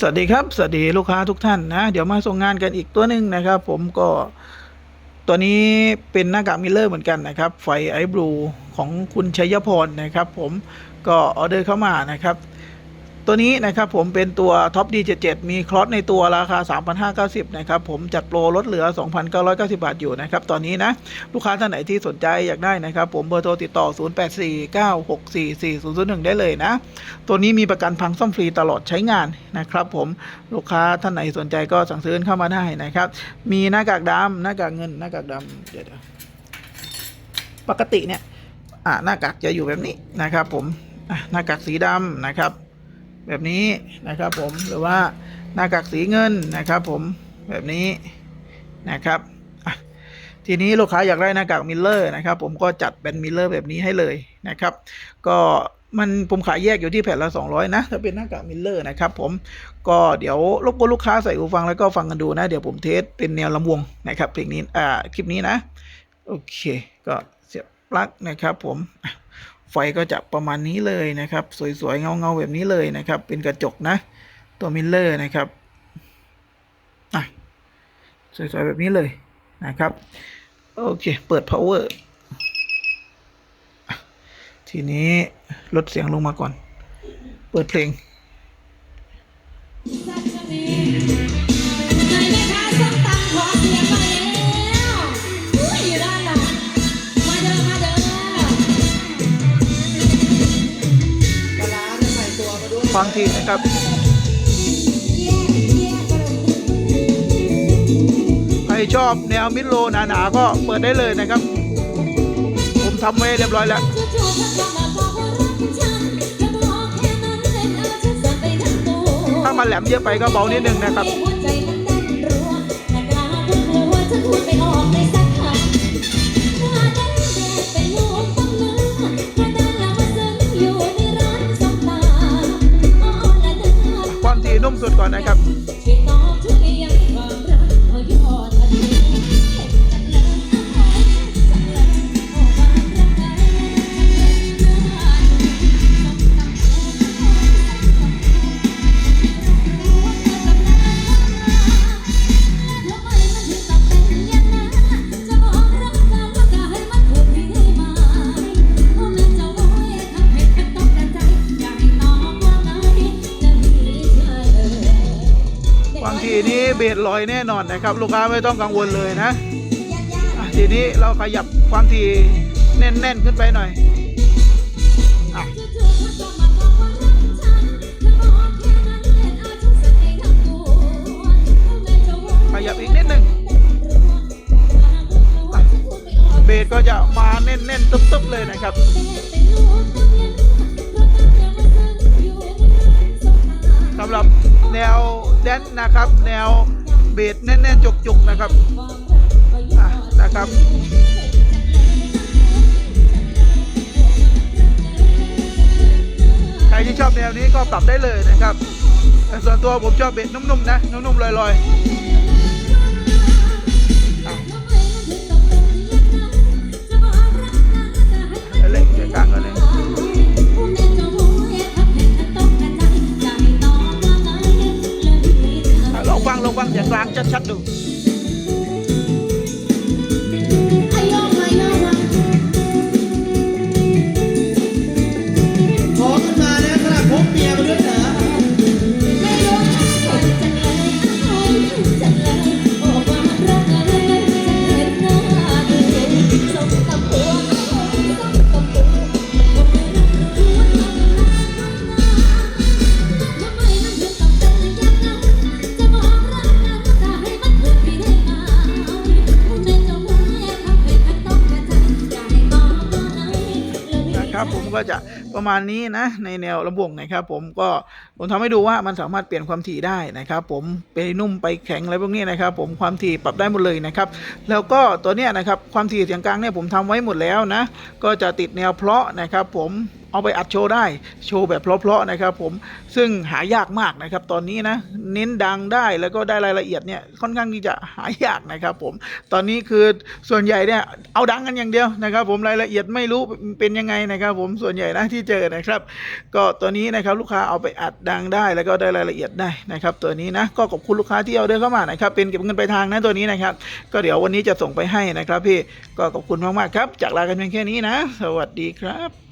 สวัสดีครับ สวัสดีลูกค้าทุกท่านนะ เดี๋ยวมาส่งงานกันอีกตัวหนึ่งนะครับ ผมก็ตัวนี้เป็นหน้ากากมิลเลอร์เหมือนกันนะครับ ไฟไอบลูของคุณชัยพรนะครับ ผมก็ออเดอร์เข้ามานะครับ ตัวนี้นะครับผมเป็นตัวท็อป D77 มีคลอสในตัวราคา 3,590นะครับผมจัดโปรลดเหลือ 2,990 บาทอยู่นะครับตอนนี้นะลูกค้าท่านไหนที่สนใจอยากได้นะครับผมเบอร์โทรติดต่อ 0849644001 ได้เลยนะ ตัวนี้มีประกันพังซ่อมฟรีตลอดใช้งานนะครับผมลูกค้าท่านไหนสนใจก็สั่งซื้อเข้ามาได้นะครับมีหน้ากากดำหน้ากากเงินหน้ากากดำเดี๋ยวปกติเนี่ยหน้ากากจะอยู่แบบนี้นะครับผมหน้ากากสีดำนะครับ แบบนี้นะครับผมหรือว่าหน้ากากสีเงินนะครับผมแบบนี้นะครับทีนี้ลูกค้าอยากได้หน้ากากมิลเลอร์นะครับผมก็จัดเป็นมิลเลอร์แบบนี้ให้เลยนะครับ ก็มันผมขายแยกอยู่ที่แผ่นละ 200 นะ ถ้าเป็นหน้ากากมิลเลอร์นะครับผมก็เดี๋ยวรบกวนลูกค้าใส่หูฟังแล้วก็ฟังกันดูนะ เดี๋ยวผมเทสเป็นแนวลำวงนะครับเพลงนี้อ่าคลิปนี้นะ โอเค ก็เสียบปลั๊กนะครับผมอ ไฟก็จะประมาณนี้เลยนะครับ สวยๆ เงาๆ แบบนี้เลยนะครับ เป็นกระจกนะ ตัวมิลเลอร์นะครับอะสวยๆ แบบนี้เลยนะครับ โอเค เปิด power ทีนี้ลดเสียงลงมาก่อน เปิดเพลงในแม่ค้าส้มตำขอเสียงหน่อย ฟังทีนะครับใครชอบแนวมิดโลหนาๆก็เปิดได้เลยนะครับ ผมทำไว้เรียบร้อยแล้วถ้ามันแหลมเยอะไปก็เบานิดนึงนะครับ ครับ ยความถี่นี้เบสลอยแน่นอนนะครับ ลูกค้าไม่ต้องกังวลเลยนะทีนี้เราขยับความถี่แน่นๆขึ้นไปหน่อยอขยับอีกนิดหนึ่งเบสก็จะมาแน่นๆตึ๊บๆเลยนะครับ แดนนะครับ แนวเบสแน่นๆจุกๆนะครับนะครับใครที่ชอบแนวนี้ก็ปรับได้เลยนะครับแต่ส่วนตัวผมชอบเบสนุ่มๆนะนุ่มๆลอยๆ นะครับ ผมก็จะ ประมาณนี้นะ ในแนวระบวงนะครับ ผมก็ผมทำให้ดูว่ามันสามารถเปลี่ยนความถี่ได้นะครับ ผมไปนุ่มไปแข็งอะไรพวกนี้นะครับ ผมความถี่ปรับได้หมดเลยนะครับ แล้วก็ตัวเนี้ยนะครับความถี่เสียงกลางเนี่ยผมทำไว้หมดแล้วนะ ก็จะติดแนวเพราะนะครับ ผมเอาไปอัดโชว์ได้โชว์แบบเพราะๆนะครับ ผมซึ่งหายากมากนะครับ ตอนนี้นะเน้นดังได้แล้วก็ได้รายละเอียดเนี่ยค่อนข้างที่จะหายากนะครับ ผมตอนนี้คือส่วนใหญ่เนี่ยเอาดังกันอย่างเดียวนะครับ ผมรายละเอียดไม่รู้เป็นยังไงนะครับ ผมส่วนใหญ่นะที่เจอนะครับ ก็ตัวนี้นะครับลูกค้าเอาไปอัดดังได้ แล้วก็ได้รายละเอียดได้นะครับ ตัวนี้นะก็ขอบคุณลูกค้าที่เอาเดินเข้ามานะครับ เป็นเก็บเงินไปทางนะตัวนี้นะครับ ก็เดี๋ยววันนี้จะส่งไปให้นะครับพี่ก็ขอบคุณมากๆครับ จากลากันเพียงแค่นี้นะ สวัสดีครับ